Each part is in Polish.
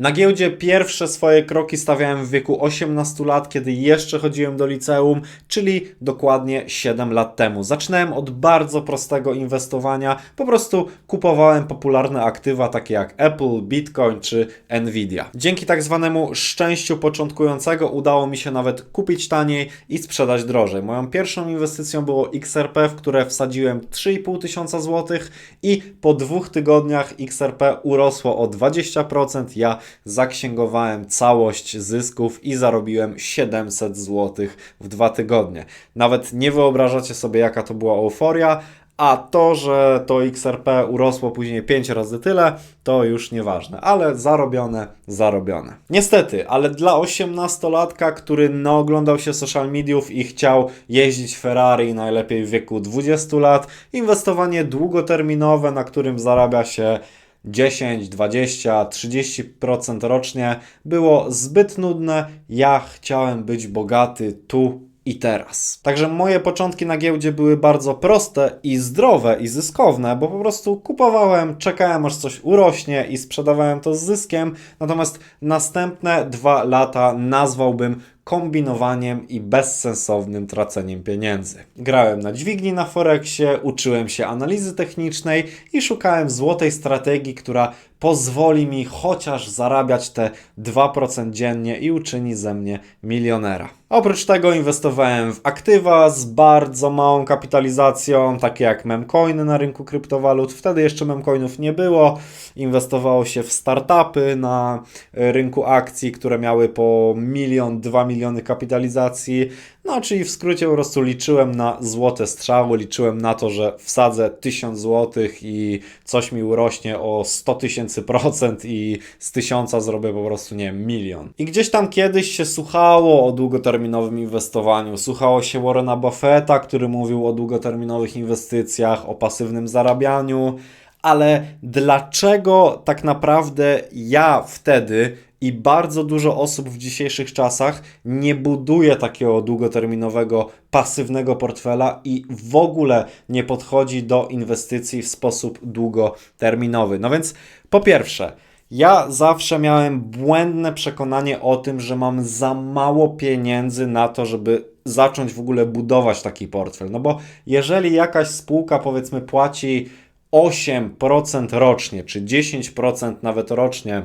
Na giełdzie pierwsze swoje kroki stawiałem w wieku 18 lat, kiedy jeszcze chodziłem do liceum, czyli dokładnie 7 lat temu. Zaczynałem od bardzo prostego inwestowania, po prostu kupowałem popularne aktywa takie jak Apple, Bitcoin czy Nvidia. Dzięki tak zwanemu szczęściu początkującego udało mi się nawet kupić taniej i sprzedać drożej. Moją pierwszą inwestycją było XRP, w które wsadziłem 3,5 tysiąca złotych i po dwóch tygodniach XRP urosło o 20%. Ja zaksięgowałem całość zysków i zarobiłem 700 zł w dwa tygodnie. Nawet nie wyobrażacie sobie, jaka to była euforia. A to, że to XRP urosło później 5 razy tyle, to już nieważne, ale zarobione, zarobione. Niestety, ale dla 18-latka, który naoglądał się social mediów i chciał jeździć Ferrari najlepiej w wieku 20 lat, inwestowanie długoterminowe, na którym zarabia się 10, 20, 30% rocznie było zbyt nudne. Ja chciałem być bogaty tu i teraz. Także moje początki na giełdzie były bardzo proste i zdrowe i zyskowne, bo po prostu kupowałem, czekałem aż coś urośnie i sprzedawałem to z zyskiem. Natomiast następne dwa lata nazwałbym kombinowaniem i bezsensownym traceniem pieniędzy. Grałem na dźwigni na Forexie, uczyłem się analizy technicznej i szukałem złotej strategii, która pozwoli mi chociaż zarabiać te 2% dziennie i uczyni ze mnie milionera. Oprócz tego inwestowałem w aktywa z bardzo małą kapitalizacją, takie jak memcoiny na rynku kryptowalut. Wtedy jeszcze memcoinów nie było. Inwestowało się w startupy na rynku akcji, które miały po milion, dwa miliony kapitalizacji. No, czyli w skrócie po prostu liczyłem na złote strzały, liczyłem na to, że wsadzę 1000 złotych i coś mi urośnie o 100 tysięcy procent i z tysiąca zrobię po prostu, nie milion. I gdzieś tam kiedyś się słuchało o długoterminowym inwestowaniu, słuchało się Warrena Buffetta, który mówił o długoterminowych inwestycjach, o pasywnym zarabianiu, ale dlaczego tak naprawdę ja wtedy i bardzo dużo osób w dzisiejszych czasach nie buduje takiego długoterminowego, pasywnego portfela i w ogóle nie podchodzi do inwestycji w sposób długoterminowy. No więc po pierwsze, ja zawsze miałem błędne przekonanie o tym, że mam za mało pieniędzy na to, żeby zacząć w ogóle budować taki portfel. No bo jeżeli jakaś spółka powiedzmy płaci 8% rocznie, czy 10% nawet rocznie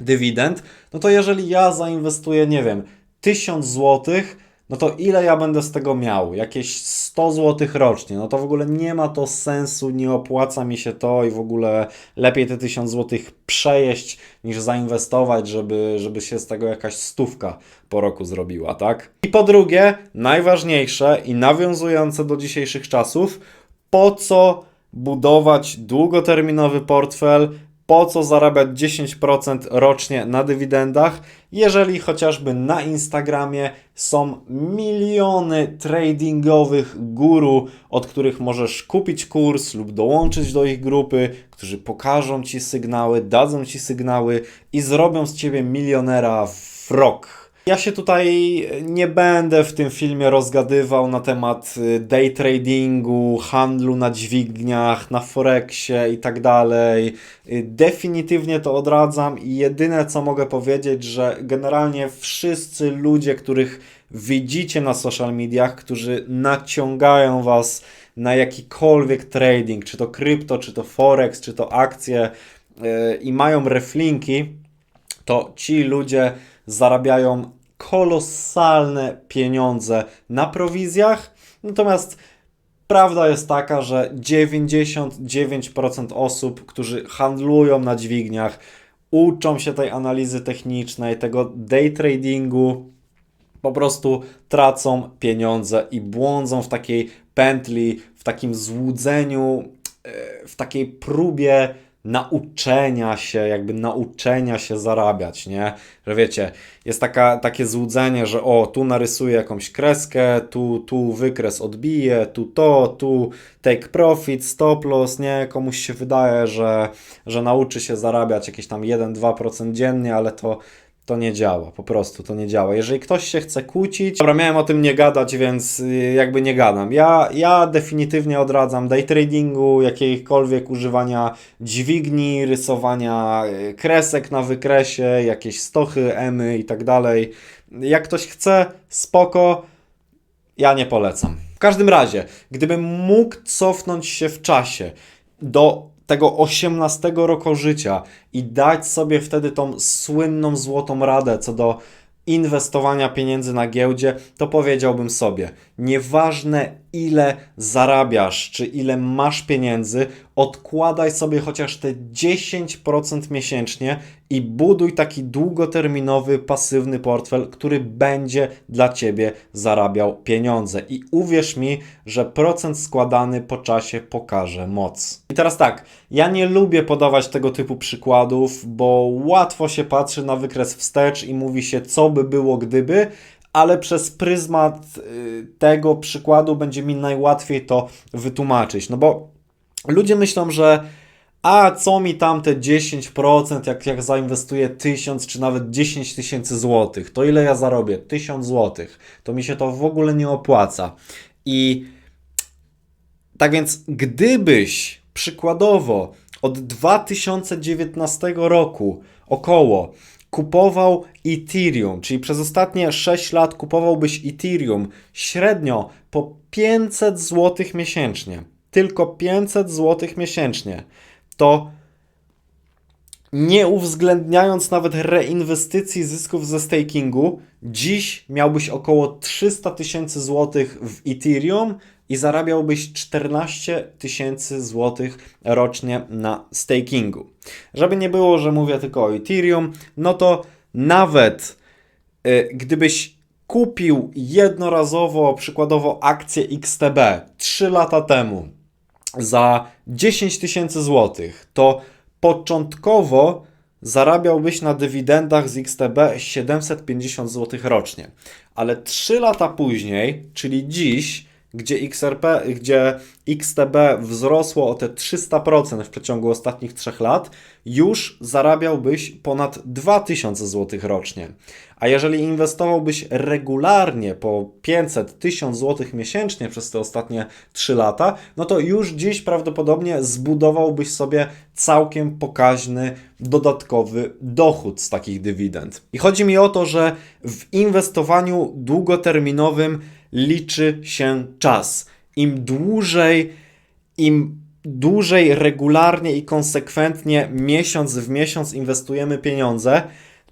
dywidend, no to jeżeli ja zainwestuję, nie wiem, 1000 złotych, no to ile ja będę z tego miał? Jakieś 100 zł rocznie. No to w ogóle nie ma to sensu, nie opłaca mi się to i w ogóle lepiej te 1000 zł przejeść niż zainwestować, żeby, żeby się z tego jakaś stówka po roku zrobiła, tak? I po drugie, najważniejsze i nawiązujące do dzisiejszych czasów, po co budować długoterminowy portfel, po co zarabiać 10% rocznie na dywidendach, jeżeli chociażby na Instagramie są miliony tradingowych guru, od których możesz kupić kurs lub dołączyć do ich grupy, którzy pokażą ci sygnały, dadzą ci sygnały i zrobią z ciebie milionera w rok. Ja się tutaj nie będę w tym filmie rozgadywał na temat y, day tradingu, handlu na dźwigniach, na forexie i tak dalej. Y, Definitywnie to odradzam i jedyne co mogę powiedzieć, że generalnie wszyscy ludzie, których widzicie na social mediach, którzy naciągają was na jakikolwiek trading, czy to krypto, czy to forex, czy to akcje yy, i mają reflinki, to ci ludzie zarabiają kolosalne pieniądze na prowizjach. Natomiast prawda jest taka, że 99% osób, którzy handlują na dźwigniach, uczą się tej analizy technicznej, tego day tradingu, po prostu tracą pieniądze i błądzą w takiej pętli, w takim złudzeniu, e, w takiej próbie nauczenia się, jakby nauczenia się zarabiać, nie? Że wiecie, jest taka, takie złudzenie, że o, tu narysuję jakąś kreskę, tu, tu wykres odbije, tu to, tu take profit, stop loss, nie? Komuś się wydaje, że, że nauczy się zarabiać jakieś tam 1-2% dziennie, ale to to nie działa, po prostu to nie działa. Jeżeli ktoś się chce kłócić, dobra, miałem o tym nie gadać, więc y, jakby nie gadam. Ja, ja definitywnie odradzam day tradingu, jakiejkolwiek używania dźwigni, rysowania y, kresek na wykresie, jakieś stochy, emy i tak dalej. Jak ktoś chce, spoko, ja nie polecam. W każdym razie, gdybym mógł cofnąć się w czasie do tego 18 roku życia i dać sobie wtedy tą słynną złotą radę co do inwestowania pieniędzy na giełdzie, to powiedziałbym sobie: nieważne ile zarabiasz, czy ile masz pieniędzy, odkładaj sobie chociaż te 10% miesięcznie i buduj taki długoterminowy, pasywny portfel, który będzie dla ciebie zarabiał pieniądze. I uwierz mi, że procent składany po czasie pokaże moc. I teraz tak, ja nie lubię podawać tego typu przykładów, bo łatwo się patrzy na wykres wstecz i mówi się, co by było gdyby, ale przez pryzmat y, tego przykładu będzie mi najłatwiej to wytłumaczyć. No bo ludzie myślą, że a co mi tam te 10%, jak, jak zainwestuję 1000 czy nawet 10 tysięcy złotych, to ile ja zarobię? 1000 złotych. To mi się to w ogóle nie opłaca. I tak więc, gdybyś przykładowo od 2019 roku około kupował Ethereum, czyli przez ostatnie 6 lat kupowałbyś Ethereum średnio po 500 zł miesięcznie, tylko 500 zł miesięcznie, to nie uwzględniając nawet reinwestycji zysków ze stakingu, dziś miałbyś około 300 tysięcy złotych w Ethereum i zarabiałbyś 14 tysięcy złotych rocznie na stakingu. Żeby nie było, że mówię tylko o Ethereum, no to nawet y, gdybyś kupił jednorazowo, przykładowo akcję XTB 3 lata temu za 10 tysięcy złotych, to początkowo zarabiałbyś na dywidendach z XTB 750 zł rocznie. Ale 3 lata później, czyli dziś, gdzie XRP, gdzie XTB wzrosło o te 300% w przeciągu ostatnich 3 lat, już zarabiałbyś ponad 2000 zł rocznie. A jeżeli inwestowałbyś regularnie po 500 1000 zł miesięcznie przez te ostatnie 3 lata, no to już dziś prawdopodobnie zbudowałbyś sobie całkiem pokaźny dodatkowy dochód z takich dywidend. I chodzi mi o to, że w inwestowaniu długoterminowym liczy się czas. Im dłużej, im dłużej regularnie i konsekwentnie miesiąc w miesiąc inwestujemy pieniądze,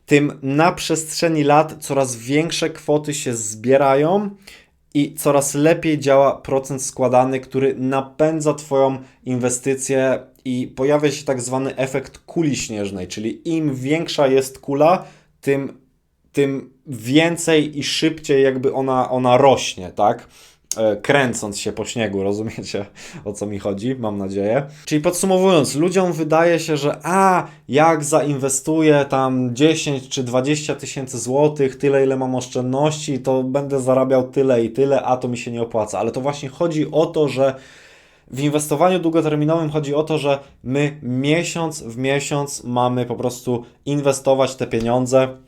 tym na przestrzeni lat coraz większe kwoty się zbierają i coraz lepiej działa procent składany, który napędza Twoją inwestycję i pojawia się tak zwany efekt kuli śnieżnej, czyli im większa jest kula, tym, tym więcej i szybciej jakby ona, ona rośnie, tak? E, kręcąc się po śniegu, rozumiecie o co mi chodzi, mam nadzieję. Czyli podsumowując, ludziom wydaje się, że a, jak zainwestuję tam 10 czy 20 tysięcy złotych, tyle ile mam oszczędności, to będę zarabiał tyle i tyle, a to mi się nie opłaca. Ale to właśnie chodzi o to, że w inwestowaniu długoterminowym chodzi o to, że my miesiąc w miesiąc mamy po prostu inwestować te pieniądze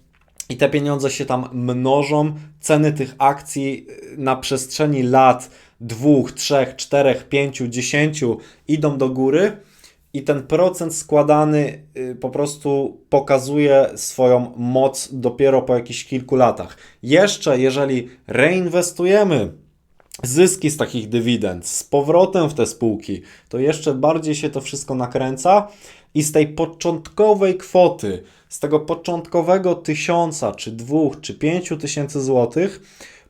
i te pieniądze się tam mnożą. Ceny tych akcji y, na przestrzeni lat dwóch, trzech, czterech, pięciu, dziesięciu idą do góry i ten procent składany y, po prostu pokazuje swoją moc dopiero po jakichś kilku latach. Jeszcze jeżeli reinwestujemy zyski z takich dywidend z powrotem w te spółki, to jeszcze bardziej się to wszystko nakręca i z tej początkowej kwoty, z tego początkowego tysiąca, czy dwóch, czy pięciu tysięcy złotych,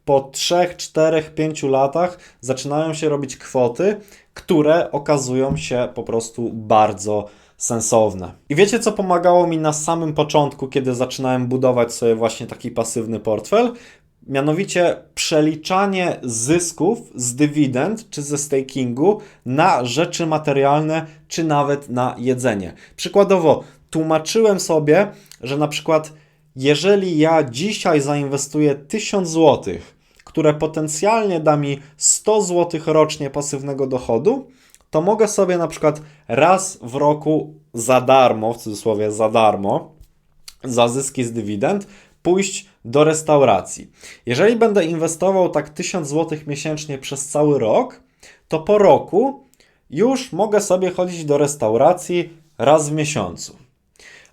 po trzech, czterech, pięciu latach zaczynają się robić kwoty, które okazują się po prostu bardzo sensowne. I wiecie, co pomagało mi na samym początku, kiedy zaczynałem budować sobie właśnie taki pasywny portfel? Mianowicie przeliczanie zysków z dywidend czy ze stakingu na rzeczy materialne, czy nawet na jedzenie. Przykładowo, tłumaczyłem sobie, że na przykład, jeżeli ja dzisiaj zainwestuję 1000 zł, które potencjalnie da mi 100 zł rocznie pasywnego dochodu, to mogę sobie na przykład raz w roku za darmo, w cudzysłowie za darmo, za zyski z dywidend pójść do restauracji. Jeżeli będę inwestował tak 1000 zł miesięcznie przez cały rok, to po roku już mogę sobie chodzić do restauracji raz w miesiącu.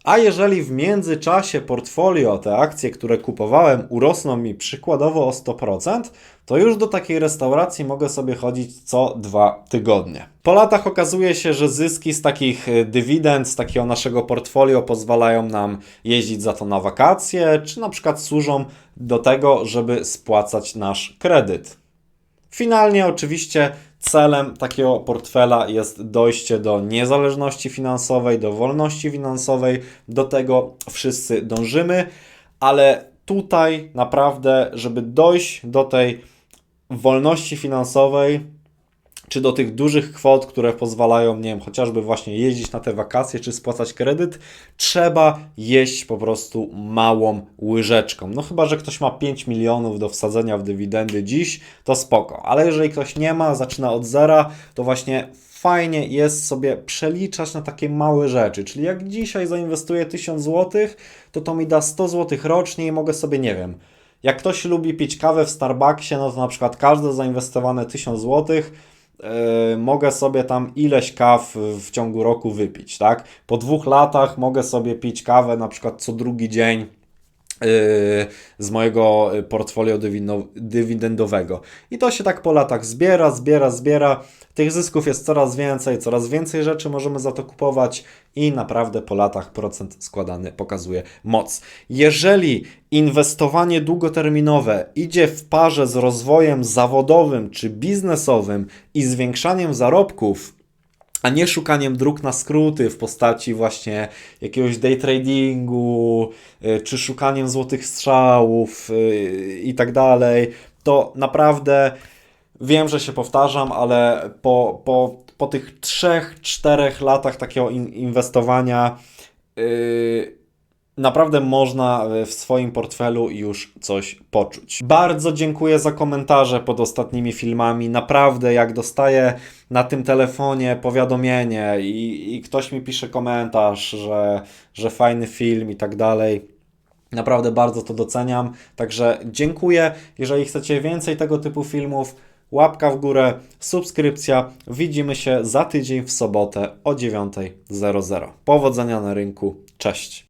A jeżeli w międzyczasie portfolio, te akcje, które kupowałem, urosną mi przykładowo o 100%, to już do takiej restauracji mogę sobie chodzić co dwa tygodnie. Po latach okazuje się, że zyski z takich y, dywidend, z takiego naszego portfolio pozwalają nam jeździć za to na wakacje, czy na przykład służą do tego, żeby spłacać nasz kredyt. Finalnie, oczywiście, celem takiego portfela jest dojście do niezależności finansowej, do wolności finansowej. Do tego wszyscy dążymy, ale tutaj naprawdę, żeby dojść do tej wolności finansowej, czy do tych dużych kwot, które pozwalają, nie wiem, chociażby właśnie jeździć na te wakacje, czy spłacać kredyt, trzeba jeść po prostu małą łyżeczką. No chyba, że ktoś ma 5 milionów do wsadzenia w dywidendy dziś, to spoko. Ale jeżeli ktoś nie ma, zaczyna od zera, to właśnie fajnie jest sobie przeliczać na takie małe rzeczy. Czyli jak dzisiaj zainwestuję 1000 zł, to to mi da 100 zł rocznie i mogę sobie, nie wiem, jak ktoś lubi pić kawę w Starbucksie, no to na przykład każde zainwestowane 1000 zł yy, mogę sobie tam ileś kaw w ciągu roku wypić, tak? Po dwóch latach mogę sobie pić kawę na przykład co drugi dzień z mojego portfolio dywidendowego. I to się tak po latach zbiera, zbiera, zbiera. Tych zysków jest coraz więcej, coraz więcej rzeczy możemy za to kupować i naprawdę po latach procent składany pokazuje moc. Jeżeli inwestowanie długoterminowe idzie w parze z rozwojem zawodowym czy biznesowym i zwiększaniem zarobków, a nie szukaniem dróg na skróty w postaci właśnie jakiegoś day tradingu, y, czy szukaniem złotych strzałów y, i tak dalej, to naprawdę wiem, że się powtarzam, ale po, po, po tych 3-4 latach takiego in- inwestowania yy, naprawdę można w swoim portfelu już coś poczuć. Bardzo dziękuję za komentarze pod ostatnimi filmami. Naprawdę, jak dostaję na tym telefonie powiadomienie i, i ktoś mi pisze komentarz, że, że fajny film i tak dalej. Naprawdę bardzo to doceniam. Także dziękuję. Jeżeli chcecie więcej tego typu filmów, łapka w górę, subskrypcja. Widzimy się za tydzień w sobotę o 9.00. Powodzenia na rynku. Cześć.